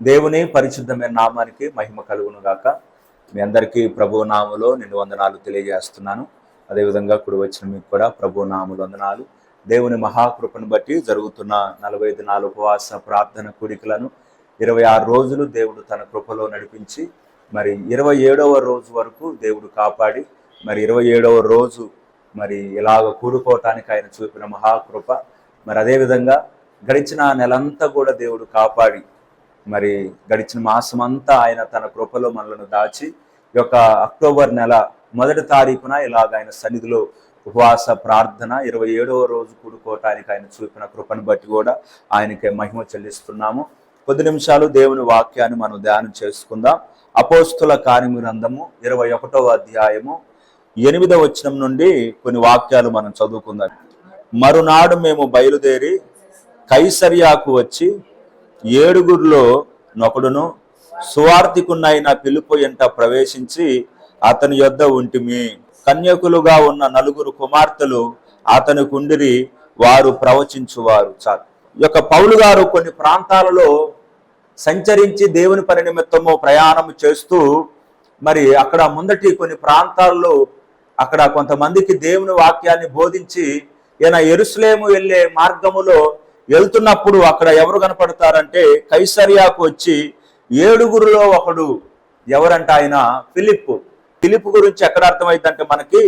దేవుని పరిశుద్ధమైన నామానికి మహిమ కలుగును గాక మీ అందరికీ ప్రభు నామలో నిన్ను వందనాలు తెలియజేస్తున్నాను. అదేవిధంగా కుడి వచ్చిన మీకు కూడా ప్రభు నాములు వందనాలు. దేవుని మహాకృపను బట్టి జరుగుతున్న నలభై దినాల ఉపవాస ప్రార్థన కోరికలను ఇరవై ఆరు రోజులు దేవుడు తన కృపలో నడిపించి మరి ఇరవై ఏడవ రోజు వరకు దేవుడు కాపాడి మరి ఇరవై ఏడవ రోజు మరి ఇలాగ కూడుకోవటానికి ఆయన చూపిన మహాకృప మరి అదేవిధంగా గడిచిన నెలంతా కూడా దేవుడు కాపాడి మరి గడిచిన మాసం అంతా ఆయన తన కృపలో మనలను దాచి ఈ యొక్క అక్టోబర్ నెల మొదటి తారీఖున ఇలాగ ఆయన సన్నిధిలో ఉపవాస ప్రార్థన ఇరవై ఏడవ రోజు కూడుకోవటానికి ఆయన చూపిన కృపను బట్టి కూడా ఆయనకే మహిమ చెల్లిస్తున్నాము. కొద్ది నిమిషాలు దేవుని వాక్యాన్ని మనం ధ్యానం చేసుకుందాం. అపోస్తుల కార్యము గ్రంథము ఇరవై ఒకటవ అధ్యాయము ఎనిమిదవ వచనం నుండి కొన్ని వాక్యాలు మనం చదువుకుందాం. మరునాడు మేము బయలుదేరి కైసరియాకు వచ్చి ఏడుగురిలో నొకడును సువార్థికున్నైన పిలుపు ఎంట ప్రవేశించి అతని యొద్ద ఉంటిమి. కన్యకులుగా ఉన్న నలుగురు కుమార్తెలు అతని కుండిరి వారు ప్రవచించువారు. చాలు. ఈ యొక్క పౌలు గారు కొన్ని ప్రాంతాలలో సంచరించి దేవుని పని నిమిత్తము ప్రయాణం చేస్తూ మరి అక్కడ ముందటి కొన్ని ప్రాంతాల్లో అక్కడ కొంతమందికి దేవుని వాక్యాన్ని బోధించి ఈయన ఎరుసలేము వెళ్ళే మార్గములో వెళ్తున్నప్పుడు అక్కడ ఎవరు కనపడతారంటే కైసరియాకు వచ్చి ఏడుగురులో ఒకడు ఎవరంట ఆయన? ఫిలిప్ ఫిలిప్ గురించి ఎక్కడ అర్థమైందంటే మనకి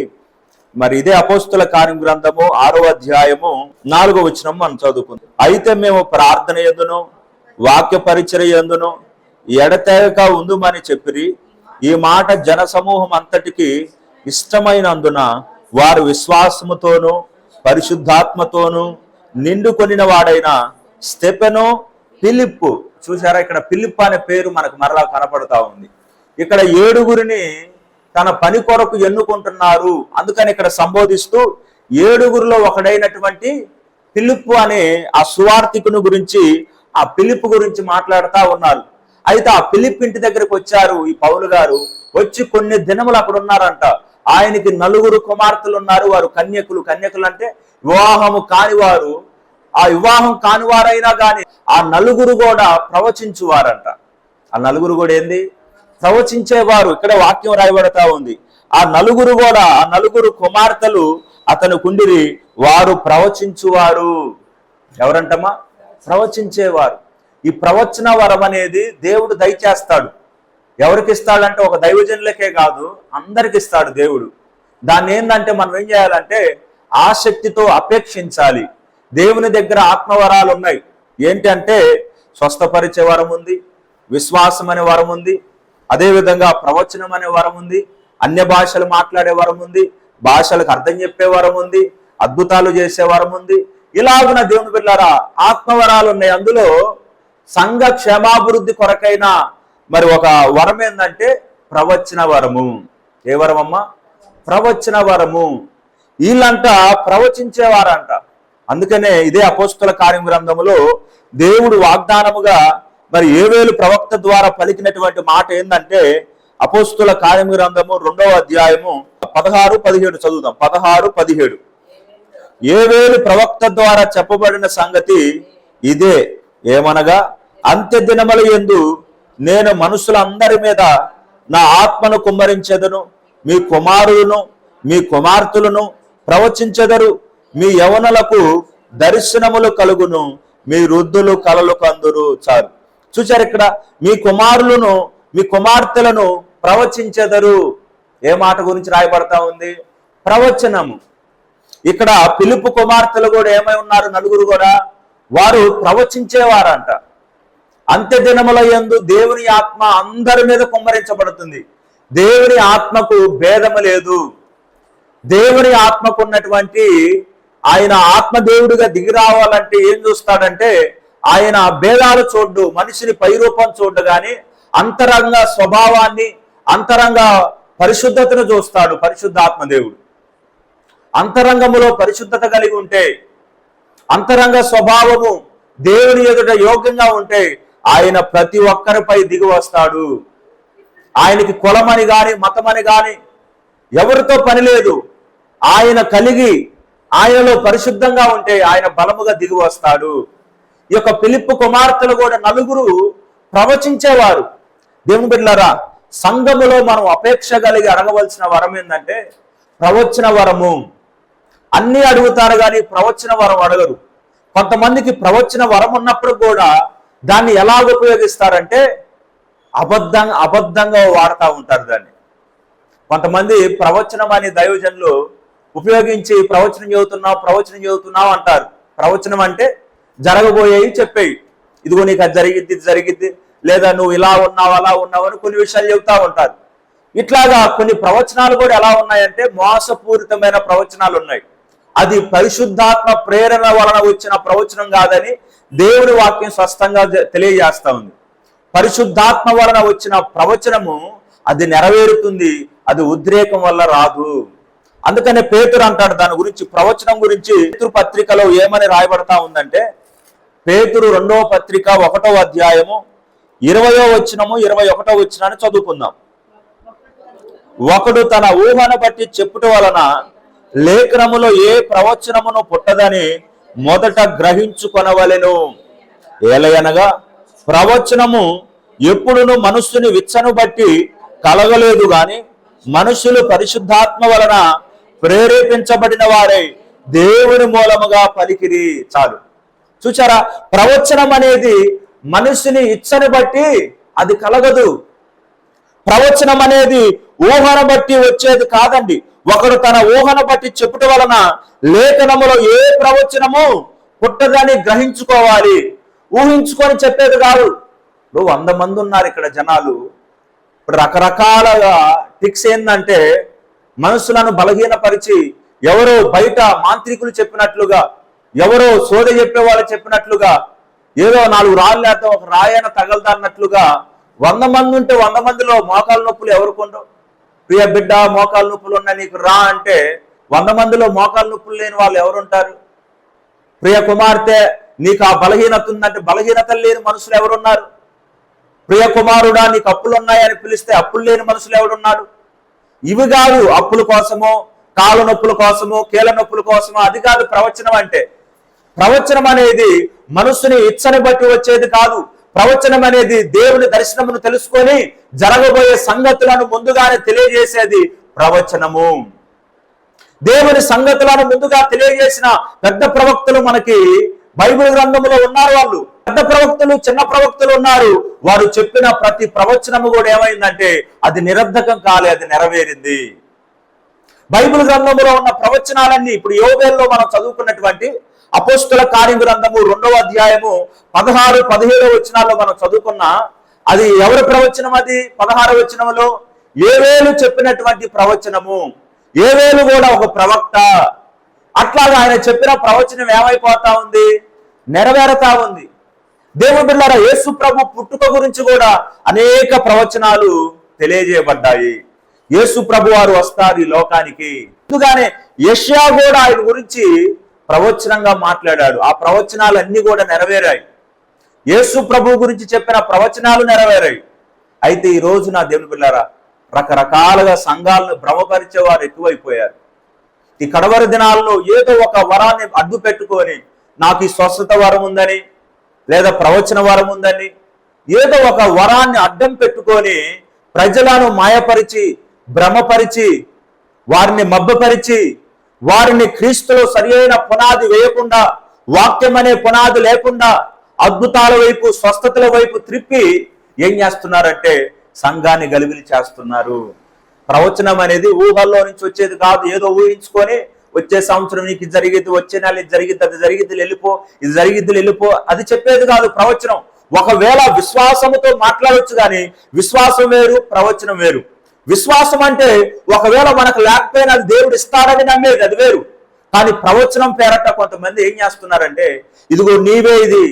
మరి ఇదే అపోస్తుల కార్యం గ్రంథము ఆరో అధ్యాయము నాలుగో వచనం మనం చదువుకుందాం. అయితే మేము ప్రార్థన ఎందును వాక్య పరిచయ ఎందును ఎడతెగక ఉందమని చెప్పిరి. ఈ మాట జన సమూహం అంతటికి ఇష్టమైనందున వారు విశ్వాసముతోనూ పరిశుద్ధాత్మతోనూ నిండుకొనిన వాడైన స్టెపెను పిలిప్పు చూసారా ఇక్కడ పిలిప్ అనే పేరు మనకు మరలా కనపడతా ఉంది. ఇక్కడ ఏడుగురిని తన పని కొరకు ఎన్నుకుంటున్నారు. అందుకని ఇక్కడ సంబోధిస్తూ ఏడుగురిలో ఒకడైనటువంటి పిలుపు అనే ఆ సువార్థికుని గురించి ఆ పిలుపు గురించి మాట్లాడుతూ ఉన్నారు. అయితే ఆ ఫిలిప్ ఇంటి దగ్గరికి వచ్చారు ఈ పౌలు గారు. వచ్చి కొన్ని దినములు అక్కడ ఉన్నారంట. ఆయనకి నలుగురు కుమార్తెలు ఉన్నారు. వారు కన్యకులు. కన్యకులు అంటే వివాహము కానివారు ఆ వివాహం కానివారైనా కానీ ఆ నలుగురు కూడా ప్రవచించువారంట. ఆ నలుగురు కూడా ఏంది? ప్రవచించేవారు. ఇక్కడ వాక్యం రాయబడతా ఉంది. ఆ నలుగురు కూడా ఆ నలుగురు కుమార్తెలు అతను కుండిరి వారు ప్రవచించువారు. ఎవరంటమ్మా? ప్రవచించేవారు. ఈ ప్రవచన వరం అనేది దేవుడు దయచేస్తాడు. ఎవరికి ఇస్తాడంటే ఒక దైవజనులకే కాదు అందరికి ఇస్తాడు దేవుడు. దాన్ని ఏంటంటే మనం ఏం చేయాలంటే ఆసక్తితో అపేక్షించాలి. దేవుని దగ్గర ఆత్మవరాలు ఉన్నాయి. ఏంటంటే స్వస్థపరిచే వరం ఉంది విశ్వాసం అనే వరం ఉంది అదేవిధంగా ప్రవచనం అనే వరం ఉంది అన్య భాషలు మాట్లాడే వరం ఉంది భాషలకు అర్థం చెప్పే వరం ఉంది అద్భుతాలు చేసే వరం ఉంది. ఇలాగున దేవుని బిడ్డారా ఆత్మవరాలు ఉన్నాయి. అందులో సంఘ క్షేమాభివృద్ధి కొరకైన మరి ఒక వరం ఏంటంటే ప్రవచన వరము. ఏ వరమమ్మా? ప్రవచన వరము. వీళ్ళంట ప్రవచించేవారంట. అందుకనే ఇదే అపోస్తుల కార్యం గ్రంథములో దేవుడు వాగ్దానముగా మరి ఏవేలు ప్రవక్త ద్వారా పలికినటువంటి మాట ఏంటంటే అపోస్తుల కార్యం గ్రంథము రెండవ అధ్యాయము పదహారు పదిహేడు చదువుదాం. పదహారు పదిహేడు. ఏవేలు ప్రవక్త ద్వారా చెప్పబడిన సంగతి ఇదే. ఏమనగా అంత్య దినముల ఎందు నేను మనుషులందరి మీద నా ఆత్మను కుమ్మరించెదను. మీ కుమారులను మీ కుమార్తెలను ప్రవచించెదరు. మీ యవనులకు దర్శనములు కలుగును మీ వృద్ధులు కలలు కందురు చారు చూచారు ఇక్కడ మీ కుమారులను మీ కుమార్తెలను ప్రవచించెదరు. ఏ మాట గురించి రాయబడతా ఉంది? ప్రవచనము. ఇక్కడ పిలుపు కుమార్తెలు కూడా ఏమై ఉన్నారు? నలుగురు కూడా. వారు ప్రవచించేవారంట. అంత్య దినముల ఎందు దేవుని ఆత్మ అందరి మీద కుమ్మరించబడుతుంది. దేవుని ఆత్మకు భేదము లేదు. దేవుని ఆత్మకు ఉన్నటువంటి ఆయన ఆత్మదేవుడిగా దిగి రావాలంటే ఏం చూస్తాడంటే ఆయన భేదాలు చూడ్డు మనిషిని పైరూపం చూడ్డు కానీ అంతరంగ స్వభావాన్ని అంతరంగ పరిశుద్ధతను చూస్తాడు పరిశుద్ధ ఆత్మదేవుడు. అంతరంగములో పరిశుద్ధత కలిగి ఉంటే అంతరంగ స్వభావము దేవుని ఎదుట యోగ్యంగా ఉంటే ఆయన ప్రతి ఒక్కరిపై దిగి వస్తాడు. ఆయనకి కులమని గాని మతమని గాని ఎవరితో పని లేదు. ఆయన కలిగి ఆయనలో పరిశుద్ధంగా ఉంటే ఆయన బలముగా దిగి వస్తాడు. ఈ యొక్క పిలిప్పు కుమార్తెలు కూడా నలుగురు ప్రవచించేవారు. దేవుని బిడ్డలారా సంఘములో మనం అపేక్ష కలిగి అడగవలసిన వరం ఏంటంటే ప్రవచన వరము. అన్ని అడుగుతారు కానీ ప్రవచన వరం అడగరు. కొంతమందికి ప్రవచన వరం ఉన్నప్పుడు కూడా దాన్ని ఎలా ఉపయోగిస్తారంటే అబద్ధంగా అబద్ధంగా వాడుతూ ఉంటారు దాన్ని. కొంతమంది ప్రవచనం అనే దైవజనులు ఉపయోగించి ప్రవచనం చదువుతున్నావు ప్రవచనం చదువుతున్నావు అంటారు. ప్రవచనం అంటే జరగబోయేవి చెప్పేవి. ఇదిగో నీకు అది జరిగిద్ది ఇది జరిగిద్ది లేదా నువ్వు ఇలా ఉన్నావు అలా ఉన్నావు అని కొన్ని విషయాలు చెబుతా ఉంటారు. ఇట్లాగా కొన్ని ప్రవచనాలు కూడా ఎలా ఉన్నాయంటే మోసపూరితమైన ప్రవచనాలు ఉన్నాయి. అది పరిశుద్ధాత్మ ప్రేరణ వలన వచ్చిన ప్రవచనం కాదని దేవుని వాక్యం స్పష్టంగా తెలియజేస్తా ఉంది. పరిశుద్ధాత్మ వలన వచ్చిన ప్రవచనము అది నెరవేరుతుంది అది ఉద్రేకం వల్ల రాదు. అందుకనే పేతురు అంటాడు దాని గురించి ప్రవచనం గురించి పేతురు పత్రికలో ఏమని రాయబడతా ఉందంటే పేతురు రెండవ పత్రిక ఒకటో అధ్యాయము ఇరవయో వచ్చినము ఇరవై ఒకటో వచ్చినాన్ని చదువుకుందాం. ఒకడు తన ఊహను బట్టి చెప్పుట వలన లేఖనములో ఏ ప్రవచనమును పుట్టదని మొదట గ్రహించుకొనవలెను. ఏలయనగా ప్రవచనము ఎప్పుడును మనుష్యుని విచ్చను బట్టి కలగలేదు గాని మనుషులు పరిశుద్ధాత్మ వలన ప్రేరేపించబడిన వారే దేవుని మూలముగా పలికిరి చాలు. చూచారా? ప్రవచనం అనేది మనిషిని ఇచ్చని బట్టి అది కలగదు. ప్రవచనం అనేది ఊహను బట్టి వచ్చేది కాదండి. ఒకడు తన ఊహను బట్టి చెప్పుట వలన లేఖనములో ఏ ప్రవచనము పుట్టదని గ్రహించుకోవాలి. ఊహించుకొని చెప్పేది కాదు. ఇప్పుడు వంద మంది ఉన్నారు ఇక్కడ జనాలు. ఇప్పుడు రకరకాలుగా టిక్స్ ఏంటంటే మనసులను బలహీనపరిచి ఎవరో బయట మాంత్రికులు చెప్పినట్లుగా ఎవరో సోద చెప్పే వాళ్ళు చెప్పినట్లుగా ఏదో నాలుగు రాళ్ళు లేకపోతే ఒక రాయన తగలదన్నట్లుగా వంద మంది ఉంటే వంద మందిలో మోకాలు నొప్పులు ఎవరుకుండవు ప్రియ బిడ్డ మోకాలు నొప్పులు ఉన్నాయి నీకు రా అంటే వంద మందిలో మోకాలు నొప్పులు లేని వాళ్ళు ఎవరుంటారు ప్రియ కుమార్తె నీకు ఆ బలహీనత ఉందంటే బలహీనత లేని మనుషులు ఎవరున్నారు? ప్రియ కుమారుడా నీకు అప్పులు ఉన్నాయని పిలిస్తే అప్పులు లేని మనుషులు ఎవడున్నాడు ఇవి కాదు అప్పుల కోసమో కాలు నొప్పుల కోసమో కీళ్ళ నొప్పుల కోసమో అది కాదు ప్రవచనం అంటే. ప్రవచనం అనేది మనస్సుని ఇచ్చని బట్టి వచ్చేది కాదు. ప్రవచనం అనేది దేవుని దర్శనమును తెలుసుకొని జరగబోయే సంగతులను ముందుగానే తెలియజేసేది ప్రవచనము. దేవుని సంగతులను ముందుగా తెలియజేసిన పెద్ద ప్రవక్తలు మనకి బైబిల్ గ్రంథంలో ఉన్నారు వాళ్ళు. పెద్ద ప్రవక్తలు చిన్న ప్రవక్తలు ఉన్నారు. వారు చెప్పిన ప్రతి ప్రవచనము కూడా ఏమైందంటే అది నిరర్ధకం కాలే అది నెరవేరింది. బైబిల్ గ్రంథంలో ఉన్న ప్రవచనాలన్నీ ఇప్పుడు యోగేల్లో మనం చదువుకున్నటువంటి అపోస్తుల కార్య గ్రంథము రెండవ అధ్యాయము పదహారు పదిహేడు వచనాల్లో మనం చదువుకున్న అది ఎవరి ప్రవచనం అది? పదహారు వచనములో ఏవేలు చెప్పినటువంటి ప్రవచనము. ఏవేలు కూడా ఒక ప్రవక్త. అట్లాగా ఆయన చెప్పిన ప్రవచనం ఏమైపోతా ఉంది? నెరవేరుతా ఉంది. దేవుని బిడ్డారా యేసు ప్రభు పుట్టుక గురించి కూడా అనేక ప్రవచనాలు తెలియజేయబడ్డాయి. యేసు ప్రభు వారు వస్తారు ఈ లోకానికి. ముందుగానే యష్యా కూడా ఆయన గురించి ప్రవచనంగా మాట్లాడాడు. ఆ ప్రవచనాలు అన్ని కూడా నెరవేరాయి. యేసు ప్రభు గురించి చెప్పిన ప్రవచనాలు నెరవేరాయి. అయితే ఈ రోజు నా దేవుని బిళ్ళారా రకరకాలుగా సంఘాలను భ్రమపరిచే వారు ఎక్కువైపోయారు. ఈ కడవరి దినాల్లో ఏదో ఒక వరాన్ని అడ్డు పెట్టుకొని నాకు ఈ స్వస్థత వరం ఉందని లేదా ప్రవచన వరం ఉందని ఏదో ఒక వరాన్ని అడ్డం పెట్టుకొని ప్రజలను మాయపరిచి భ్రమపరిచి వారిని మబ్బపరిచి వారిని క్రీస్తులో సరియైన పునాది వేయకుండా వాక్యం అనే పునాది లేకుండా అద్భుతాల వైపు స్వస్థతల వైపు త్రిప్పి ఏం చేస్తున్నారంటే సంఘాన్ని గలిబిలి చేస్తున్నారు. ప్రవచనం అనేది ఊహల్లో నుంచి వచ్చేది కాదు. ఏదో ఊహించుకొని వచ్చే సంవత్సరం నీకు ఇది వచ్చే నెల ఇది అది జరిగింది వెళ్ళిపో ఇది జరిగింది వెళ్ళిపో. అది చెప్పేది కాదు ప్రవచనం. ఒకవేళ విశ్వాసముతో మాట్లాడవచ్చు కానీ విశ్వాసం వేరు ప్రవచనం వేరు. విశ్వాసం అంటే ఒకవేళ మనకు లేకపోయినా అది దేవుడు ఇస్తాడని నమ్మేది అది వేరు. కానీ ప్రవచనం పేరట కొంతమంది ఏం చేస్తున్నారంటే ఇదిగో నీవే ఇది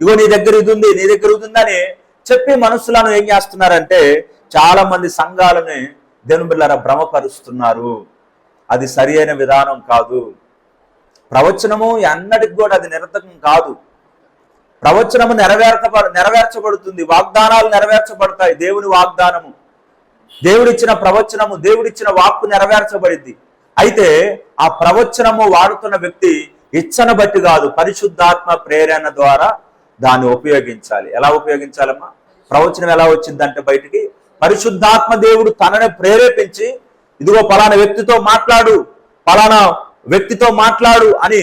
ఇదిగో నీ దగ్గర ఇది ఉంది నీ దగ్గర ఇది ఉందని చెప్పి మనసులను ఏం చేస్తున్నారంటే చాలా మంది సంఘాలని దేవుని బిళ్ళారా భ్రమపరుస్తున్నారు. అది సరి అయిన విధానం కాదు. ప్రవచనము ఎన్నటికి కూడా అది నిరర్థకం కాదు. ప్రవచనము నెరవేర్చ నెరవేర్చబడుతుంది. వాగ్దానాలు నెరవేర్చబడతాయి. దేవుని వాగ్దానము. దేవుడిచ్చిన ప్రవచనము దేవుడిచ్చిన వాక్కు నెరవేర్చబడింది అయితే ఆ ప్రవచనము వాడుతున్న వ్యక్తి ఇచ్చను బట్టి కాదు పరిశుద్ధాత్మ ప్రేరణ ద్వారా దాన్ని ఉపయోగించాలి. ఎలా ఉపయోగించాలమ్మా? ప్రవచనం ఎలా వచ్చిందంటే బయటికి పరిశుద్ధాత్మ దేవుడు తనని ప్రేరేపించి ఇదిగో పలానా వ్యక్తితో మాట్లాడు పలానా వ్యక్తితో మాట్లాడు అని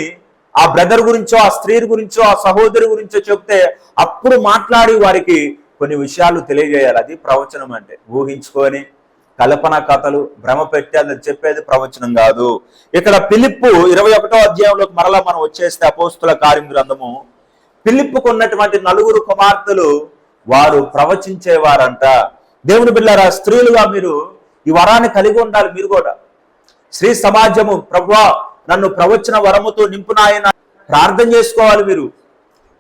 ఆ బ్రదర్ గురించో ఆ స్త్రీ గురించో ఆ సహోదరి గురించో చెప్తే అప్పుడు మాట్లాడి వారికి కొన్ని విషయాలు తెలియజేయాలి. అది ప్రవచనం అంటే. ఊహించుకొని కల్పన కథలు భ్రమ పెట్టి చెప్పేది ప్రవచనం కాదు. ఇక్కడ పిలిప్పు ఇరవై ఒకటో అధ్యాయంలోకి మరలా మనం వచ్చేస్తే అపోస్తుల కార్యం గ్రంథము. పిలిప్పుకున్నటువంటి నలుగురు కుమార్తెలు వారు ప్రవచించేవారంట. దేవుని బిళ్ళారా స్త్రీలుగా మీరు ఈ వరాన్ని కలిగి ఉండాలి మీరు కూడా. శ్రీ సమాజము ప్రభువా నన్ను ప్రవచన వరముతో నింపునాయన ప్రార్థన చేసుకోవాలి మీరు.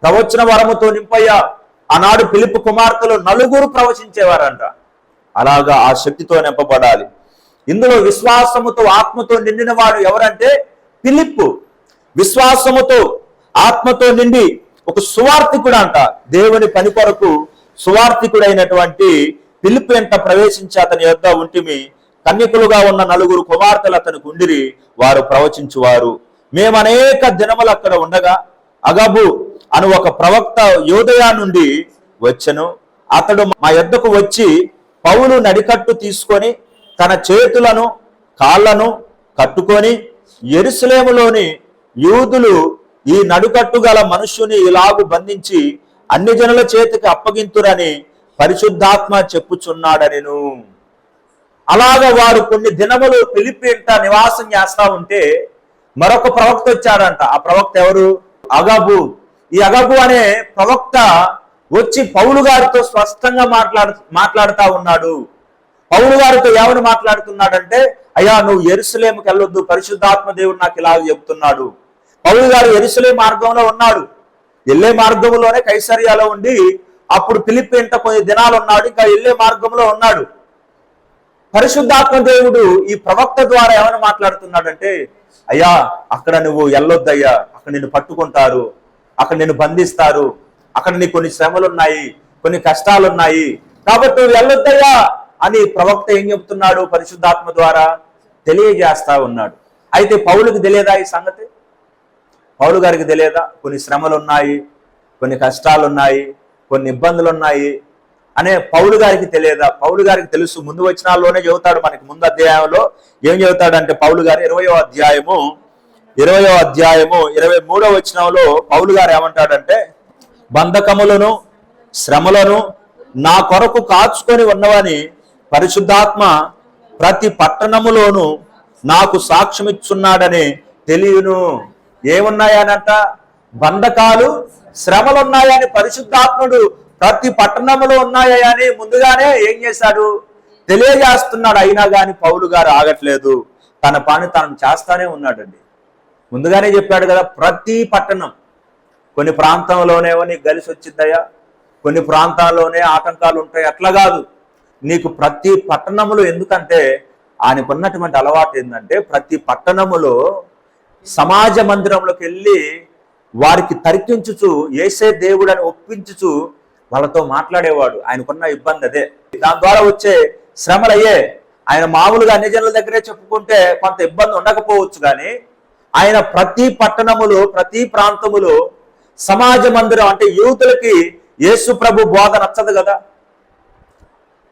ప్రవచన వరముతో నింపయ్యా. ఆనాడు పిలుపు కుమార్తెలు నలుగురు ప్రవచించేవారంట. అలాగా ఆ శక్తితో నింపబడాలి. ఇందులో విశ్వాసముతో ఆత్మతో నిండిన వాడు ఎవరంటే పిలిప్పు విశ్వాసముతో ఆత్మతో నిండి ఒక సువార్థికుడు అంట దేవుని పని కొరకు సువార్థికుడైనటువంటి పిలుపు ఎంత ప్రవేశించి అతని యొద్ద ఉంటిమి. కన్యకులుగా ఉన్న నలుగురు కుమార్తెలు అతనికి ఉండిరి. వారు ప్రవచించువారు. మేము అనేక దినములు అక్కడ ఉండగా అగబు అను ఒక ప్రవక్త యోదయా నుండి వచ్చను. అతడు మా యొద్దకు వచ్చి పౌలు నడికట్టు తీసుకొని తన చేతులను కాళ్ళను కట్టుకొని ఎరుసలేములోని యూదులు ఈ నడుకట్టు గల మనుష్యుని ఇలాగు బంధించి అన్ని జనుల చేతికి అప్పగింతురని పరిశుద్ధాత్మ చెప్పుచున్నాడనెను. అలాగ వారు కొన్ని దినములు పిలిపింట నివాసం చేస్తా ఉంటే మరొక ప్రవక్త వచ్చాడంట. ఆ ప్రవక్త ఎవరు? అగబు. ఈ అగబు అనే ప్రవక్త వచ్చి పౌలు గారితో స్పష్టంగా మాట్లాడు మాట్లాడుతా ఉన్నాడు. పౌలు గారితో ఎవరు మాట్లాడుతున్నాడంటే అయ్యా నువ్వు ఎరుసలేముకి వెళ్ళొద్దు. పరిశుద్ధాత్మ దేవుడు నాకు ఇలా చెప్తున్నాడు. పౌలు గారు ఎరుసలే మార్గంలో ఉన్నాడు. వెళ్ళే మార్గంలోనే కైసర్యాలో ఉండి అప్పుడు పిలిపి ఇంట కొన్ని దినాలు ఉన్నాడు ఇంకా వెళ్ళే మార్గంలో ఉన్నాడు. పరిశుద్ధాత్మ దేవుడు ఈ ప్రవక్త ద్వారా ఏమైనా మాట్లాడుతున్నాడంటే అయ్యా అక్కడ నువ్వు వెళ్ళొద్దయ్యా అక్కడ నిన్ను పట్టుకుంటారు అక్కడ నిన్ను బంధిస్తారు అక్కడ నీ కొన్ని శ్రమలు ఉన్నాయి కొన్ని కష్టాలు ఉన్నాయి కాబట్టి నువ్వు వెళ్ళొద్దయ్యా అని ప్రవక్త ఏం చెప్తున్నాడు పరిశుద్ధాత్మ ద్వారా? తెలియజేస్తా ఉన్నాడు. అయితే పౌలుకి తెలియదా ఈ సంగతి? పౌలు గారికి తెలియదా? కొన్ని శ్రమలు ఉన్నాయి కొన్ని కష్టాలు ఉన్నాయి కొన్ని ఇబ్బందులు ఉన్నాయి అనే పౌలు గారికి తెలియదా? పౌలు గారికి తెలుసు. ముందు వచనాల్లోనే చెబుతాడు మనకి ముందు అధ్యాయంలో. ఏం చెబుతాడంటే పౌలు గారు ఇరవయో అధ్యాయము ఇరవయో అధ్యాయము ఇరవై మూడో వచనంలో పౌలు గారు ఏమంటాడంటే బంధకములను శ్రమలను నా కొరకు కాచుకొని ఉన్నవని పరిశుద్ధాత్మ ప్రతి పట్టణములోనూ నాకు సాక్ష్యమిచ్చున్నాడని తెలియను. ఏమున్నాయనంట? బంధకాలు శ్రమలు ఉన్నాయని పరిశుద్ధాత్ముడు ప్రతి పట్టణములో ఉన్నాయని ముందుగానే ఏం చేశాడు? తెలియజేస్తున్నాడు. అయినా కానీ పౌలు గారు ఆగట్లేదు. తన పని తను చేస్తానే ఉన్నాడండి. ముందుగానే చెప్పాడు కదా ప్రతి పట్టణం కొన్ని ప్రాంతంలోనేమో నీకు కలిసి వచ్చిందయ్యా. కొన్ని ప్రాంతాల్లోనే ఆటంకాలు ఉంటాయి. అట్లా కాదు. నీకు ప్రతి పట్టణములో ఎందుకంటే ఆయనకు ఉన్నటువంటి అలవాటు ఏంటంటే ప్రతి పట్టణములో సమాజ మందిరంలోకి వెళ్ళి వారికి తర్కించుచు ఏసే దేవుడని ఒప్పించుచు వాళ్ళతో మాట్లాడేవాడు. ఆయనకున్న ఇబ్బంది అదే. దాని ద్వారా వచ్చే శ్రమలయ్యే ఆయన మామూలుగా అన్ని జనుల దగ్గరే చెప్పుకుంటే కొంత ఇబ్బంది ఉండకపోవచ్చు కానీ ఆయన ప్రతి పట్టణములో ప్రతి ప్రాంతములో సమాజ మందిరం అంటే యూతులకి యేసు ప్రభు బోధ నచ్చదు కదా.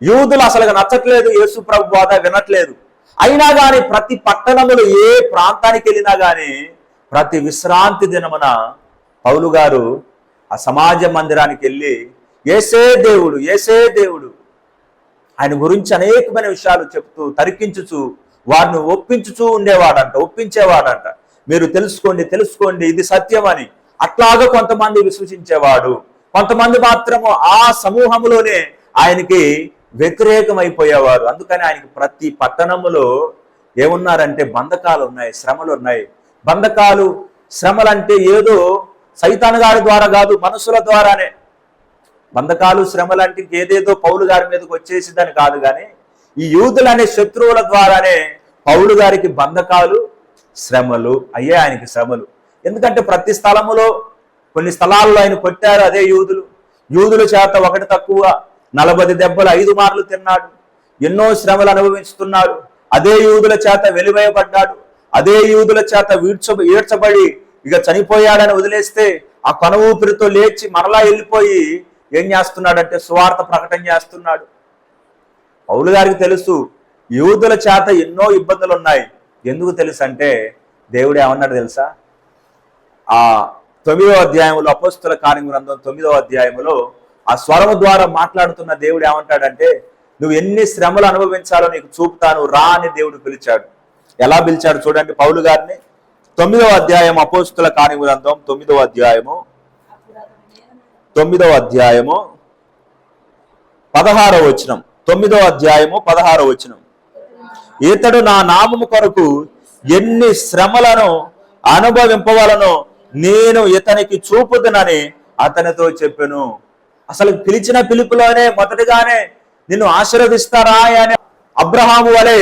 యూదులు అసలు నచ్చట్లేదు యేసు ప్రభు బోధ వినట్లేదు. అయినా కానీ ప్రతి పట్టణములు ఏ ప్రాంతానికి వెళ్ళినా కానీ ప్రతి విశ్రాంతి దినమున పౌలు గారు ఆ సమాజ మందిరానికి వెళ్ళి ఏసే దేవుడు ఏసే దేవుడు. ఆయన గురించి అనేకమైన విషయాలు చెప్తూ తరికించుచు వారిని ఒప్పించుచూ ఉండేవాడంట ఒప్పించేవాడంట. మీరు తెలుసుకోండి తెలుసుకోండి ఇది సత్యం అని అట్లాగా కొంతమంది విశ్వసించేవాడు. కొంతమంది మాత్రము ఆ సమూహంలోనే ఆయనకి వ్యతిరేకమైపోయేవారు. అందుకని ఆయనకి ప్రతి పట్టణములో ఏమున్నారంటే బంధకాలు ఉన్నాయి శ్రమలు ఉన్నాయి. బంధకాలు శ్రమలు అంటే ఏదో సైతాన్ గారి ద్వారా కాదు మనుషుల ద్వారానే. బంధకాలు శ్రమలంటే ఏదేదో పౌలు గారి మీదకి వచ్చేసిందని కాదు కానీ ఈ యూదులు అనే శత్రువుల ద్వారానే పౌలు గారికి బంధకాలు శ్రమలు అయ్యే ఆయనకి శ్రమలు. ఎందుకంటే ప్రతి స్థలములో కొన్ని స్థలాల్లో ఆయన కొట్టారు అదే యూదులు. యూదుల చేత ఒకటి తక్కువ నలభై దెబ్బలు ఐదు మార్లు తిన్నాడు. ఎన్నో శ్రమలు అనుభవిస్తున్నాడు అదే యూదుల చేత వెలివేయబడ్డాడు. అదే యూదుల చేత వీడ్చ ఈడ్చబడి ఇక చనిపోయాడని వదిలేస్తే ఆ కొన ఊపిరితో లేచి మరలా వెళ్ళిపోయి ఏం చేస్తున్నాడంటే సువార్త ప్రకటన చేస్తున్నాడు. పౌలు గారికి తెలుసు యూదుల చేత ఎన్నో ఇబ్బందులు ఉన్నాయి ఎందుకు తెలుసు అంటే దేవుడు ఏమన్నాడు తెలుసా? ఆ తొమ్మిదవ అధ్యాయంలో అపోస్తుల కార్యం గ్రంథం తొమ్మిదవ అధ్యాయంలో ఆ స్వరము ద్వారా మాట్లాడుతున్న దేవుడు ఏమంటాడంటే నువ్వు ఎన్ని శ్రమలు అనుభవించాలో నీకు చూపుతాను రా అని దేవుడు పిలిచాడు. ఎలా పిలిచాడు చూడండి. పౌలు గారిని తొమ్మిదవ అధ్యాయం అపోస్తుల కాని గ్రంథం తొమ్మిదవ అధ్యాయము తొమ్మిదవ అధ్యాయము పదహారవ వచనం. తొమ్మిదవ అధ్యాయము పదహారవ వచనం. ఇతడు నా నామము కొరకు ఎన్ని శ్రమలను అనుభవింపవలను నేను ఇతనికి చూపుదునని అతనితో చెప్పాను. అసలు పిలిచిన పిలుపులోనే మొదటిగానే నిన్ను ఆశీర్వదిస్తారా అని అబ్రహాము వలె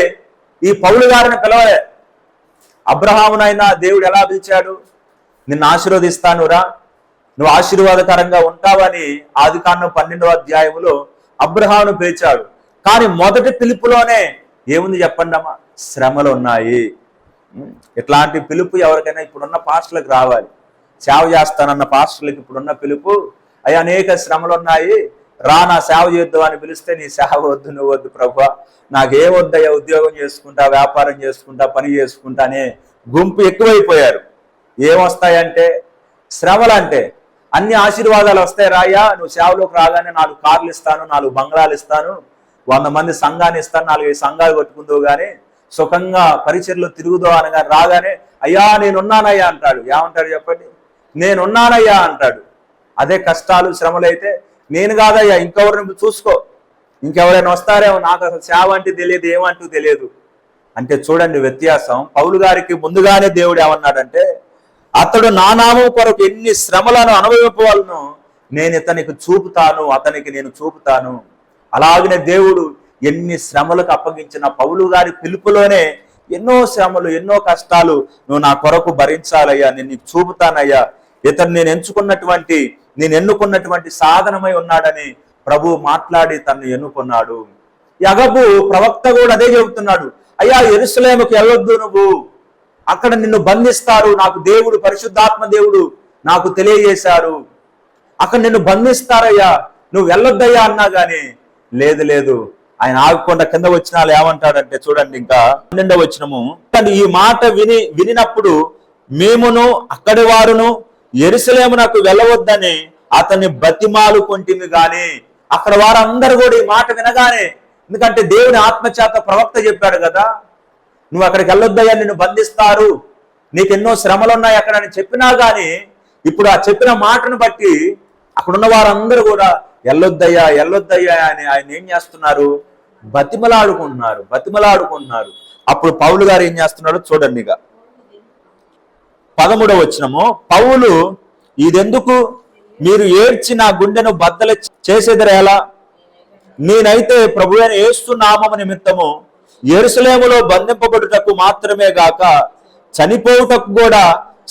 ఈ పౌలు గారిని పిలవలే. అబ్రహామునైనా దేవుడు ఎలా పిలిచాడు? నిన్ను ఆశీర్వదిస్తాను రా నువ్వు ఆశీర్వాదకరంగా ఉంటావని ఆది కాండం పన్నెండవ అధ్యాయములో అబ్రహామును పిలిచాడు. కానీ మొదటి పిలుపులోనే ఏముంది చెప్పండి అమ్మా? శ్రమలు ఉన్నాయి. ఇట్లాంటి పిలుపు ఎవరికైనా ఇప్పుడున్న పాస్టర్లకు రావాలి. సేవ చేస్తానన్న పాస్టర్లకు ఇప్పుడున్న పిలుపు. అవి అనేక శ్రమలు ఉన్నాయి. రా నా సేవ చేద్దాం అని పిలిస్తే నీ సేవ వద్దు నువ్వు వద్దు ప్రభు. నాకేం వద్దయ్యా ఉద్యోగం చేసుకుంటా వ్యాపారం చేసుకుంటా పని చేసుకుంటా అనే గుంపు ఎక్కువైపోయారు. ఏమొస్తాయంటే శ్రమలు అంటే అన్ని ఆశీర్వాదాలు వస్తాయి రాయ్యా నువ్వు సేవలోకి రాగానే నాలుగు కార్లు ఇస్తాను నాలుగు బంగ్లాలు ఇస్తాను వంద మంది సంఘాన్ని ఇస్తాను నాలుగు ఐదు సంఘాలు కొట్టుకుందో గానీ సుఖంగా పరిచయలో తిరుగుదో అనగా రాగానే అయ్యా నేనున్నానయ్యా అంటాడు. ఏమంటాడు చెప్పండి? నేనున్నానయ్యా అంటాడు. అదే కష్టాలు శ్రమలు అయితే నేను కాదయ్యా ఇంకెవరిని చూసుకో. ఇంకెవరైనా వస్తారేమో నాకు అసలు సేవ అంటే తెలియదు ఏమంటూ తెలియదు. అంటే చూడండి వ్యత్యాసం పౌలు గారికి ముందుగానే దేవుడు ఏమన్నాడంటే అతడు నా నామం కొరకు ఎన్ని శ్రమలను అనుభవింపవలను నేను ఇతనికి చూపుతాను అతనికి నేను చూపుతాను. అలాగనే దేవుడు ఎన్ని శ్రమలకు అప్పగించిన పౌలు గారి పిలుపులోనే ఎన్నో శ్రమలు ఎన్నో కష్టాలు నువ్వు నా కొరకు భరించాలయ్యా నేను నీకు చూపుతానయ్యా. ఇతను నేను ఎంచుకున్నటువంటి నేను ఎన్నుకున్నటువంటి సాధనమై ఉన్నాడని ప్రభు మాట్లాడి తను ఎన్నుకున్నాడు. యగబు ప్రవక్త కూడా అదే చెబుతున్నాడు. అయ్యా ఎరుసలేముకు వెళ్ళొద్దు నువ్వు. అక్కడ నిన్ను బంధిస్తారు. నాకు దేవుడు పరిశుద్ధాత్మ దేవుడు నాకు తెలియజేశారు. అక్కడ నిన్ను బంధిస్తారయ్యా. నువ్వు వెళ్ళొద్దయ్యా అన్నా గాని లేదు లేదు. ఆయన ఆగకుండా కింద వచ్చిన ఏమంటాడంటే చూడండి ఇంకా పన్నెండవ వచ్చినము ఈ మాట విని వినినప్పుడు మేమును అక్కడి వారును ఎరుసలేమునకు వెళ్ళవద్దని అతన్ని బతిమాలు కొంటిమి గాని అక్కడ వారందరూ కూడా ఈ మాట వినగానే ఎందుకంటే దేవుని ఆత్మచేత ప్రవక్త చెప్పాడు కదా నువ్వు అక్కడికి వెళ్ళొద్దయ్యా నిన్ను బంధిస్తారు నీకు ఎన్నో శ్రమలు ఉన్నాయి అక్కడ అని చెప్పినా కానీ ఇప్పుడు ఆ చెప్పిన మాటను బట్టి అక్కడున్న వారందరూ కూడా ఎల్లొద్దయ్యా ఎల్లొద్దయ్యా అని ఆయన ఏం చేస్తున్నారు? బతిమలాడుకుంటున్నారు బతిమలాడుకుంటున్నారు. అప్పుడు పౌలు గారు ఏం చేస్తున్నాడో? చూడండి ఇక పదమూడవ వచ్చినము పౌలు ఇదెందుకు? మీరు ఏడ్చి నా గుండెను బద్దలు చేసేదిరా ఎలా? నేనైతే ప్రభు అయిన యేసు నిమిత్తము ఎరుసలేములో బంధింపబడుటకు మాత్రమే గాక చనిపోవుటకు కూడా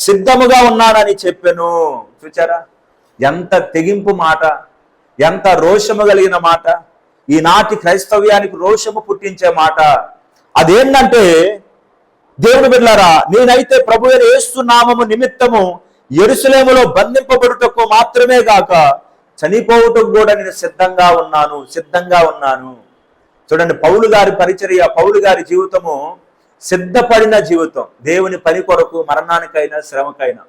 సిద్ధముగా ఉన్నానని చెప్పాను. చూచారా? ఎంత తెగింపు మాట ఎంత రోషము కలిగిన మాట ఈనాటి క్రైస్తవ్యానికి రోషము పుట్టించే మాట. అదేంటంటే దేవుని బిడ్డలారా నేనైతే ప్రభు అయిన యేసు నామము నిమిత్తము ఎరుసలేములో బంధింపబడుటకు మాత్రమే గాక చనిపోవుటకు కూడా నేను సిద్ధంగా ఉన్నాను సిద్ధంగా ఉన్నాను. చూడండి పౌలు గారి పరిచర్య పౌలు గారి జీవితము సిద్ధపడిన జీవితం. దేవుని పని కొరకు మరణానికైనా శ్రమకైనా.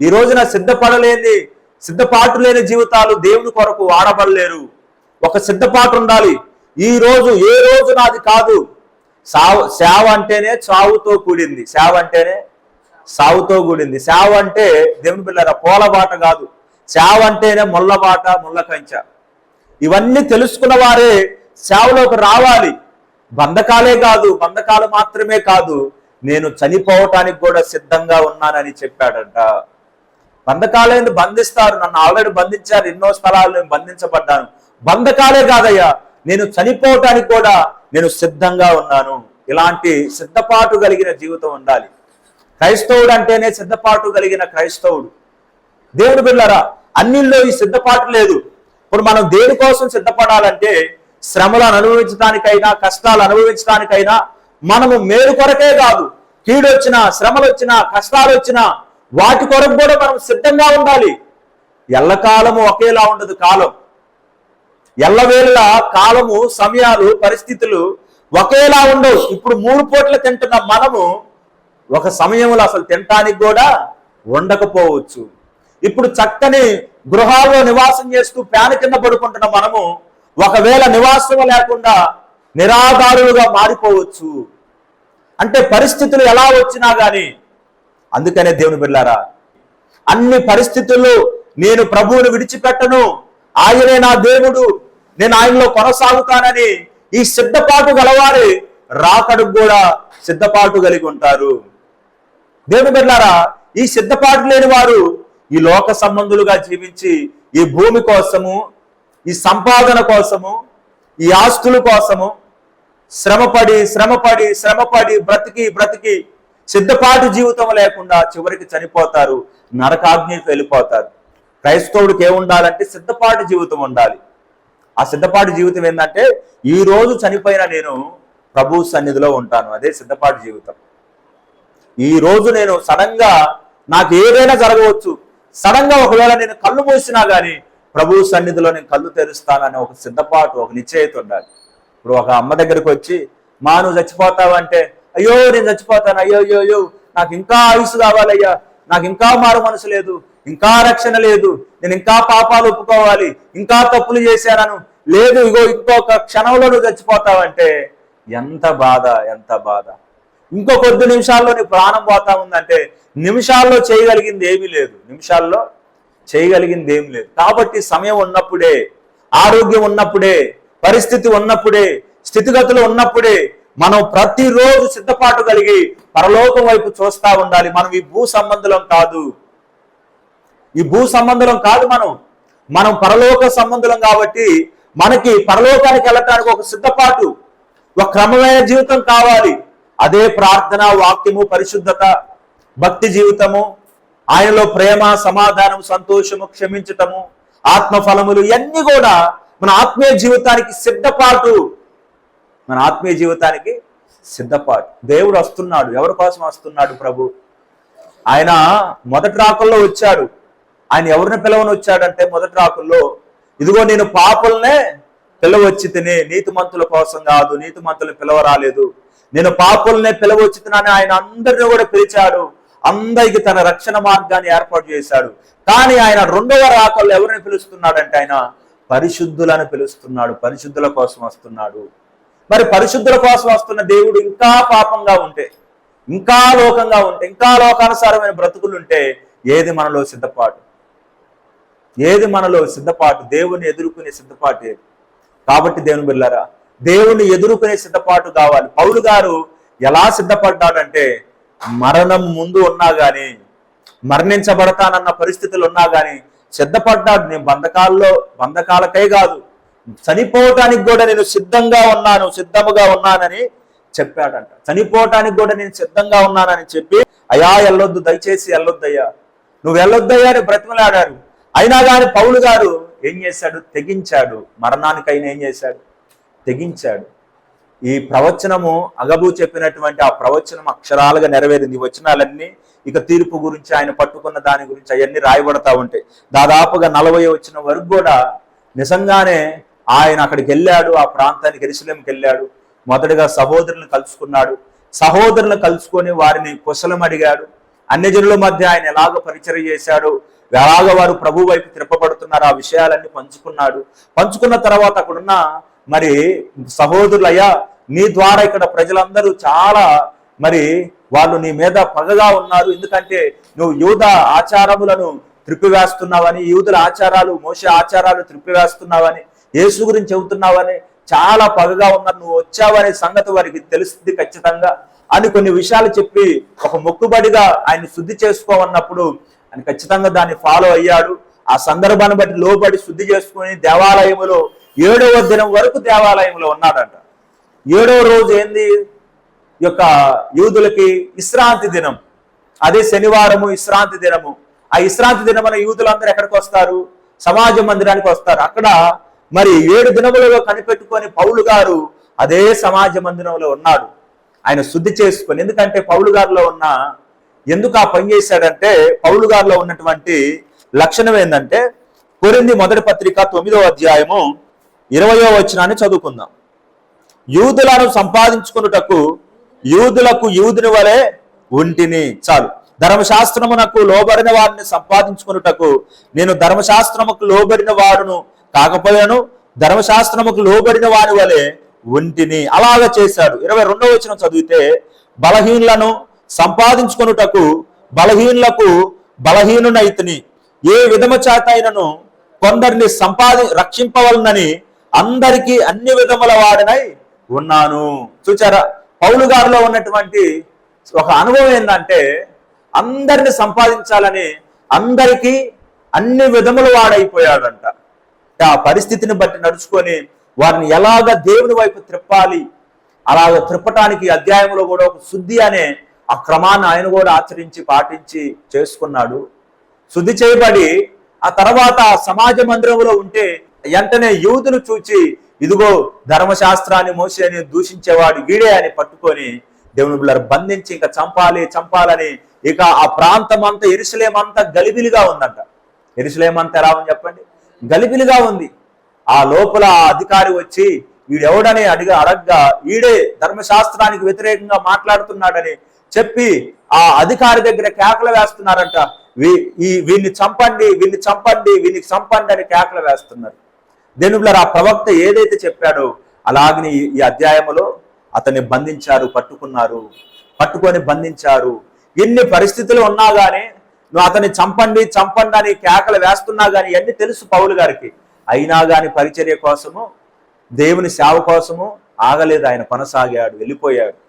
ఈ రోజున సిద్ధపడలేని సిద్ధపాటు లేని జీవితాలు దేవుని కొరకు వాడబడలేరు. ఒక సిద్ధపాటు ఉండాలి. ఈ రోజు ఏ రోజు నాది కాదు. సావు సేవ అంటేనే చావుతో కూడింది. సేవ అంటేనే సావుతో కూడింది. సేవ అంటే దేవుని పిల్లల పోలబాట కాదు. సేవ అంటేనే ముళ్ళబాట ముళ్ళ ఇవన్నీ తెలుసుకున్న వారే సేవలోకి రావాలి. బంధకాలే కాదు బంధకాలు మాత్రమే కాదు. నేను చనిపోవటానికి కూడా సిద్ధంగా ఉన్నానని చెప్పాడంట. బంధకాలేని బంధిస్తారు? నన్ను ఆల్రెడీ బంధించారు. ఎన్నో స్థలాలు నేను బంధించబడ్డాను. బంధకాలే కాదయ్యా. నేను చనిపోవటానికి కూడా నేను సిద్ధంగా ఉన్నాను. ఇలాంటి సిద్ధపాటు కలిగిన జీవితం ఉండాలి. క్రైస్తవుడు అంటేనే సిద్ధపాటు కలిగిన క్రైస్తవుడు. దేవుడు బిళ్ళరా అన్నిల్లో ఈ సిద్ధపాటు లేదు. ఇప్పుడు మనం దేని కోసం సిద్ధపడాలంటే శ్రమలను అనుభవించడానికైనా కష్టాలు అనుభవించడానికైనా మనము మేలు కొరకే కాదు. కీడు వచ్చినా శ్రమలు వచ్చినా కష్టాలు వచ్చినా వాటి కొరకు కూడా మనం సిద్ధంగా ఉండాలి. ఎల్లకాలము ఒకేలా ఉండదు కాలం. ఎల్లవేళ కాలము సమయాలు పరిస్థితులు ఒకేలా ఉండవు. ఇప్పుడు మూడు పూట్ల తింటున్న మనము ఒక సమయంలో అసలు తినటానికి కూడా ఉండకపోవచ్చు. ఇప్పుడు చక్కని గృహాల్లో నివాసం చేస్తూ ప్యాన్ కింద పడుకుంటున్న మనము ఒకవేళ నివాసం లేకుండా నిరాధారులుగా మారిపోవచ్చు. అంటే పరిస్థితులు ఎలా వచ్చినా గాని అందుకనే దేవుని బిళ్ళారా అన్ని పరిస్థితుల్లో నేను ప్రభువుని విడిచిపెట్టను. ఆయనే నా దేవుడు. నేను ఆయనలో కొనసాగుతానని ఈ సిద్ధపాటు గలవారి రాకడు కూడా సిద్ధపాటు కలిగి ఉంటారు. దేవుని బిడ్డారా ఈ సిద్ధపాటు లేని వారు ఈ లోక సంబంధులుగా జీవించి ఈ భూమి కోసము ఈ సంపాదన కోసము ఈ ఆస్తుల కోసము శ్రమపడి శ్రమపడి శ్రమపడి బ్రతికి బ్రతికి సిద్ధపాటు జీవితం లేకుండా చివరికి చనిపోతారు నరకాగ్నికి వెళ్ళిపోతారు. క్రైస్తవుడికి ఏముండాలంటే సిద్ధపాటు జీవితం ఉండాలి. ఆ సిద్ధపాటు జీవితం ఏంటంటే ఈ రోజు చనిపోయిన నేను ప్రభు సన్నిధిలో ఉంటాను. అదే సిద్ధపాటు జీవితం. ఈ రోజు నేను సడన్గా నాకు ఏదైనా జరగవచ్చు. సడన్గా ఒకవేళ నేను కళ్ళు మూసినా గానీ ప్రభు సన్నిధిలో నేను కళ్ళు తెరుస్తానని ఒక సిద్ధపాటు ఒక నిశ్చయిత ఉండాలి. ఇప్పుడు ఒక అమ్మ దగ్గరికి వచ్చి మా నువ్వు చచ్చిపోతావంటే అయ్యో నేను చచ్చిపోతాను. అయ్యో అయ్యో అయ్యో నాకు ఇంకా ఆయుష్ కావాలయ్యా. నాకు ఇంకా మారు మనసు లేదు. ఇంకా రక్షణ లేదు. నేను ఇంకా పాపాలు ఒప్పుకోవాలి. ఇంకా తప్పులు చేశాను లేదు ఇగో ఇంకొక క్షణంలో నువ్వు చచ్చిపోతావంటే ఎంత బాధ ఎంత బాధ. ఇంకో కొద్ది నిమిషాల్లో నీ ప్రాణం పోతా ఉందంటే నిమిషాల్లో చేయగలిగింది ఏమీ లేదు. నిమిషాల్లో చేయగలిగింది ఏమి లేదు. కాబట్టి సమయం ఉన్నప్పుడే ఆరోగ్యం ఉన్నప్పుడే పరిస్థితి ఉన్నప్పుడే స్థితిగతులు ఉన్నప్పుడే మనం ప్రతిరోజు సిద్ధపాటు కలిగి పరలోకం వైపు చూస్తా ఉండాలి. మనం ఈ భూ సంబంధులం కాదు. ఈ భూ సంబంధులం కాదు మనం. మనం పరలోక సంబంధులం కాబట్టి మనకి పరలోకానికి వెళ్ళటానికి ఒక సిద్ధపాటు ఒక క్రమమైన జీవితం కావాలి. అదే ప్రార్థన వాక్యము పరిశుద్ధత భక్తి జీవితము ఆయనలో ప్రేమ సమాధానం సంతోషము క్షమించటము ఆత్మఫలములు ఇవన్నీ కూడా మన ఆత్మీయ జీవితానికి సిద్ధపాటు. మన ఆత్మీయ జీవితానికి సిద్ధపాటు. దేవుడు వస్తున్నాడు. ఎవరి కోసం వస్తున్నాడు ప్రభు? ఆయన మొదటి రాకుల్లో వచ్చాడు. ఆయన ఎవరిని పిలవని వచ్చాడంటే మొదటి రాకుల్లో ఇదిగో నేను పాపులనే పిలవచ్చి తిని నీతిమంతుల కోసం కాదు నీతిమంతులు పిలవరాలేదు. నేను పాపులనే పిలవచ్చి తినని ఆయన అందరిని కూడా పిలిచాడు. అందరికి తన రక్షణ మార్గాన్ని ఏర్పాటు చేశాడు. కానీ ఆయన రెండవ రాకల్లో ఎవరిని పిలుస్తున్నాడంటే ఆయన పరిశుద్ధులను పిలుస్తున్నాడు పరిశుద్ధుల కోసం వస్తున్నాడు. మరి పరిశుద్ధుల కోసం వస్తున్న దేవుడు ఇంకా పాపంగా ఉంటే ఇంకా లోకంగా ఉంటే ఇంకా లోకానుసారమైన బ్రతుకులు ఉంటే ఏది మనలో సిద్ధపాటు? ఏది మనలో సిద్ధపాటు దేవుని ఎదుర్కొనే సిద్ధపాటు. ఏది కాబట్టి దేవుని బిళ్ళారా దేవుని ఎదుర్కొనే సిద్ధపాటు కావాలి. పౌలు గారు ఎలా సిద్ధపడ్డాడంటే మరణం ముందు ఉన్నా కానీ మరణించబడతానన్న పరిస్థితులు ఉన్నా కానీ సిద్ధపడ్డాడు. నేను బంధకాల్లో బంధకాలకై కాదు. చనిపోవటానికి కూడా నేను సిద్ధంగా ఉన్నాను సిద్ధముగా ఉన్నానని చెప్పాడంట. చనిపోవటానికి కూడా నేను సిద్ధంగా ఉన్నానని చెప్పి అయా వెళ్ళొద్దు దయచేసి వెళ్ళొద్దయ్యా. నువ్వు వెళ్ళొద్దయ్యా అని బ్రతిమలాడారు. అయినా కానీ పౌలు గారు ఏం చేశాడు? తెగించాడు. మరణానికైనా ఏం చేశాడు? తెగించాడు. ఈ ప్రవచనము అగబు చెప్పినటువంటి ఆ ప్రవచనం అక్షరాలుగా నెరవేరింది. వచనాలన్నీ ఇక తీర్పు గురించి ఆయన పట్టుకున్న దాని గురించి అవన్నీ రాయబడతా ఉంటాయి దాదాపుగా నలభై వచ్చిన వరకు కూడా నిజంగానే ఆయన అక్కడికి వెళ్ళాడు ఆ ప్రాంతానికి ఎరుసలేంకి వెళ్ళాడు. మొదటగా సహోదరులను కలుసుకున్నాడు. సహోదరులను కలుసుకొని వారిని కుశలం అడిగాడు అన్ని జనుల మధ్య ఆయన ఎలాగ పరిచయం చేశాడు. ఎలాగ వారు ప్రభు వైపు తిరపబడుతున్నారు. ఆ విషయాలన్నీ పంచుకున్నాడు. పంచుకున్న తర్వాత అక్కడున్న మరి సహోదరులయ్యా నీ ద్వారా ఇక్కడ ప్రజలందరూ చాలా మరి వాళ్ళు నీ మీద పగగా ఉన్నారు. ఎందుకంటే నువ్వు యూద ఆచారములను త్రిప్పివేస్తున్నావని యూదుల ఆచారాలు మోస ఆచారాలు త్రిప్పివేస్తున్నావని యేసు గురించి చెబుతున్నావని చాలా పగగా ఉన్నారు. నువ్వు వచ్చావనే సంగతి వారికి తెలుస్తుంది ఖచ్చితంగా అని కొన్ని విషయాలు చెప్పి ఒక మొక్కుబడిగా ఆయన శుద్ధి చేసుకోమన్నప్పుడు అని ఖచ్చితంగా దాన్ని ఫాలో అయ్యాడు. ఆ సందర్భాన్ని బట్టి లోబడి శుద్ధి చేసుకుని దేవాలయములో ఏడవ దినం వరకు దేవాలయంలో ఉన్నాడంట. ఏడవ రోజు ఏంది? యొక్క యూదులకి విశ్రాంతి దినం. అదే శనివారము విశ్రాంతి దినము. ఆ విశ్రాంతి దినమున యూదులందరూ ఎక్కడికి వస్తారు? సమాజ మందిరానికి వస్తారు. అక్కడ మరి ఏడు దినములలో కనిపెట్టుకొని పౌలు గారు అదే సమాజ మందిరంలో ఉన్నాడు. ఆయన శుద్ధి చేసుకొని ఎందుకంటే పౌలు గారిలో ఉన్న ఎందుకు ఆ పని చేశాడంటే పౌలు గారిలో ఉన్నటువంటి లక్షణం ఏంటంటే కొరింది మొదటి పత్రిక తొమ్మిదో అధ్యాయము ఇరవయో వచనాన్ని చదువుకుందాం. యూదులను సంపాదించుకున్నటకు యూదులకు యూదుని వలె ఉంటిని చాలు. ధర్మశాస్త్రమునకు లోబడిన వారిని సంపాదించుకున్నటకు నేను ధర్మశాస్త్రముకు లోబడిన వారును కాకపోయాను ధర్మశాస్త్రముకు లోబడిన వారి వలె ఒంటిని అలాగ చేశాడు. ఇరవై రెండవ వచనం చదివితే బలహీనులను సంపాదించుకొనుటకు బలహీనులకు బలహీనునైతిని. ఏ విధము చేతైనను అయినను కొందరిని సంపాది రక్షింపవలనని అందరికీ అన్ని విధముల వాడినై ఉన్నాను. చూచారా? పౌలు గారిలో ఉన్నటువంటి ఒక అనుభవం ఏంటంటే అందరిని సంపాదించాలని అందరికీ అన్ని విధముల వాడైపోయాడంట. ఆ పరిస్థితిని బట్టి నడుచుకొని వారిని ఎలాగ దేవుని వైపు త్రిప్పాలి అలాగ త్రిప్పటానికి అధ్యాయంలో కూడా ఒక శుద్ధి అనే ఆ క్రమాన్ని ఆయన కూడా ఆచరించి పాటించి చేసుకున్నాడు. శుద్ధి చేయబడి ఆ తర్వాత సమాజ మందిరంలో ఉంటే వెంటనే యూదును చూచి ఇదిగో ధర్మశాస్త్రాన్ని మోసి అని దూషించేవాడు వీడే అని పట్టుకొని దేవుని బిళ్ళ బంధించి ఇంకా చంపాలి చంపాలని ఇక ఆ ప్రాంతం అంతా ఎరుసలేం అంతా గలిబిలిగా ఉందంట. ఎరుసలేం అంతా ఎలా ఉంది చెప్పండి? గలిబిలిగా ఉంది. ఆ లోపల ఆ అధికారి వచ్చి వీడెవడని అడిగ అడగ్గా వీడే ధర్మశాస్త్రానికి వ్యతిరేకంగా మాట్లాడుతున్నాడని చెప్పి ఆ అధికారి దగ్గర కేకలు వేస్తున్నారంట. వీ- ఈ వీన్ని చంపండి వీన్ని చంపండి వీనికి చంపండి అని కేకలు వేస్తున్నారు. దేనుబులర్ ఆ ప్రవక్త ఏదైతే చెప్పాడో అలాగని ఈ- అధ్యాయంలో అధ్యాయములో అతన్ని బంధించారు పట్టుకున్నారు పట్టుకొని బంధించారు. ఎన్ని పరిస్థితులు ఉన్నా కానీ నువ్వు అతన్ని చంపండి చంపండి అని కేకలు వేస్తున్నా కానీ ఇవన్నీ తెలుసు పౌలు గారికి. అయినా గాని పరిచర్య కోసము దేవుని సేవ కోసము ఆగలేదు ఆయన కొనసాగాడు వెళ్ళిపోయాడు.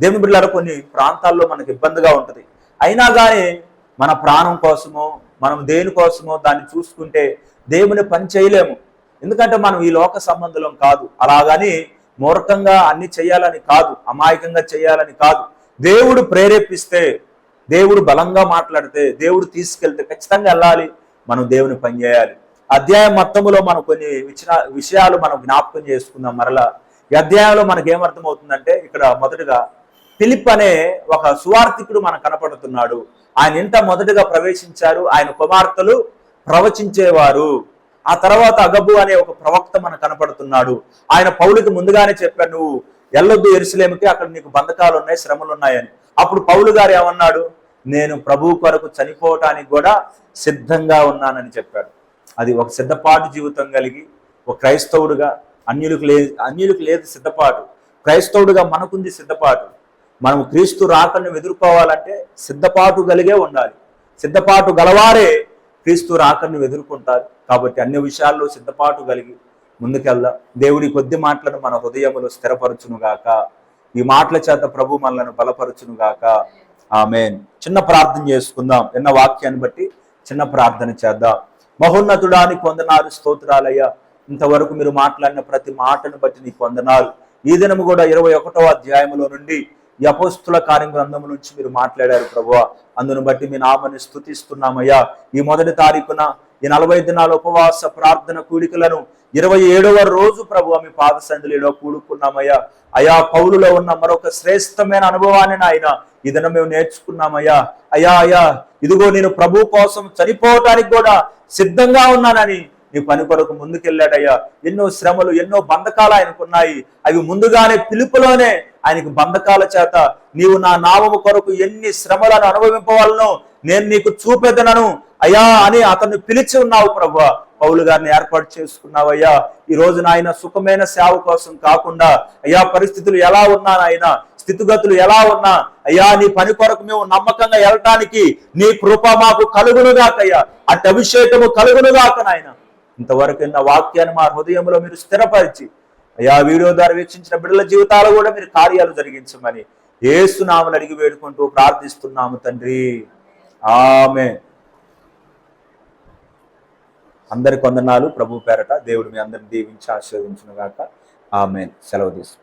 దేవుని బిడ్డలారా కొన్ని ప్రాంతాల్లో మనకు ఇబ్బందిగా ఉంటది. అయినా కానీ మన ప్రాణం కోసమో మనం దేనికోసమో దాన్ని చూసుకుంటే దేవుని పని చేయలేము. ఎందుకంటే మనం ఈ లోక సంబంధం కాదు. అలాగని మూర్ఖంగా అన్ని చేయాలని కాదు అమాయకంగా చేయాలని కాదు. దేవుడు ప్రేరేపిస్తే దేవుడు బలంగా మాట్లాడితే దేవుడు తీసుకెళ్తే ఖచ్చితంగా వెళ్ళాలి మనం దేవుని పని చేయాలి. అధ్యాయం మొత్తములో మనం కొన్ని విషయాలు మనం జ్ఞాపకం చేసుకుందాం మరలా. ఈ అధ్యాయంలో మనకి ఏమర్థమవుతుందంటే ఇక్కడ మొదటగా ఫిలిప్ అనే ఒక సువార్థికుడు మనకు కనపడుతున్నాడు. ఆయన ఇంత మొదటగా ప్రవేశించారు. ఆయన కుమార్తెలు ప్రవచించేవారు. ఆ తర్వాత అగబు అనే ఒక ప్రవక్త మనకు కనపడుతున్నాడు. ఆయన పౌలుకి ముందుగానే చెప్పాడు నువ్వు ఎల్లొద్దు ఎరుసలేమికి అక్కడ నీకు బంధకాలు ఉన్నాయి శ్రమలు ఉన్నాయని అప్పుడు పౌలు గారు ఏమన్నాడు నేను ప్రభు కొరకు చనిపోవటానికి కూడా సిద్ధంగా ఉన్నానని చెప్పాడు. అది ఒక సిద్ధపాటు జీవితం కలిగి ఒక క్రైస్తవుడుగా అన్యులకు లేదు అన్యులకు లేదు సిద్ధపాటు. క్రైస్తవుడుగా మనకుంది సిద్ధపాటు. మనం క్రీస్తు రాకను ఎదుర్కోవాలంటే సిద్ధపాటు కలిగే ఉండాలి. సిద్ధపాటు గలవారే క్రీస్తు రాకను ఎదుర్కొంటారు. కాబట్టి అన్ని విషయాల్లో సిద్ధపాటు కలిగి ముందుకెళ్దాం. దేవుడి కొద్ది మాటలను మన హృదయములో స్థిరపరచునుగాక ఈ మాటల చేత ప్రభు మనలను బలపరచునుగాక ఆమెన్. చిన్న ప్రార్థన చేసుకుందాం. ఎన్న వాక్యాన్ని బట్టి చిన్న ప్రార్థన చేద్దాం. మహోన్నతుడానికి వందనాలు స్తోత్రాలయ్యా. ఇంతవరకు మీరు మాట్లాడిన ప్రతి మాటను బట్టి నీకు వందనాలు. ఈ దినము కూడా ఇరవై ఒకటో అధ్యాయములో నుండి ఈ అపోస్తుల కార్యం గ్రంథం నుంచి మీరు మాట్లాడారు ప్రభు అందును బట్టి మీ నామని స్థుతిస్తున్నామయ్యా ఈ మొదటి తారీఖున ఈ నలభై దినాల ఉపవాస ప్రార్థన కూడికలను ఇరవై ఏడవ రోజు ప్రభు మీ పాద కూడుకున్నామయ్యా. అయా పౌలులో ఉన్న మరొక శ్రేష్టమైన అనుభవాన్ని నాయన ఇదన మేము నేర్చుకున్నామయ్యా. అయ్యా అయ్యా ఇదిగో నేను ప్రభు కోసం చనిపోవటానికి కూడా సిద్ధంగా ఉన్నానని నీ పని కొరకు ముందుకెళ్ళాడయ్యా. ఎన్నో శ్రమలు ఎన్నో బంధకాలు ఆయనకున్నాయి. అవి ముందుగానే పిలుపులోనే ఆయనకు బంధకాల చేత నీవు నా నామము కొరకు ఎన్ని శ్రమలను అనుభవింపవాలను నేను నీకు చూపెదనను. అయ్యా అని అతన్ని పిలిచి ఉన్నావు ప్రభు. పౌలు గారిని ఏర్పాటు చేసుకున్నావయ్యా. ఈ రోజు నాయన సుఖమైన సేవ కోసం కాకుండా అయ్యా పరిస్థితులు ఎలా ఉన్నా నాయన స్థితిగతులు ఎలా ఉన్నా అయ్యా నీ పని కొరకు మేము నమ్మకంగా వెళ్ళటానికి నీ కృప మాకు కలుగునుగాకయ్యా. అటు అభిషేకము కలుగునుగాక నాయన. ఇంతవరకు ఉన్న వాక్యాన్ని మా హృదయంలో మీరు స్థిరపరిచి అయా వీడియో ద్వారా వీక్షించిన బిడ్డల జీవితాలు కూడా మీరు కార్యాలు జరిగించమని ఏసునామని అడిగి వేడుకుంటూ ప్రార్థిస్తున్నాము తండ్రి. ఆమె అందరి కొందనాలు ప్రభు పేరట దేవుడు మీ అందరిని దీవించి ఆశీర్వదించును గాక ఆమె సెలవు తీసుకు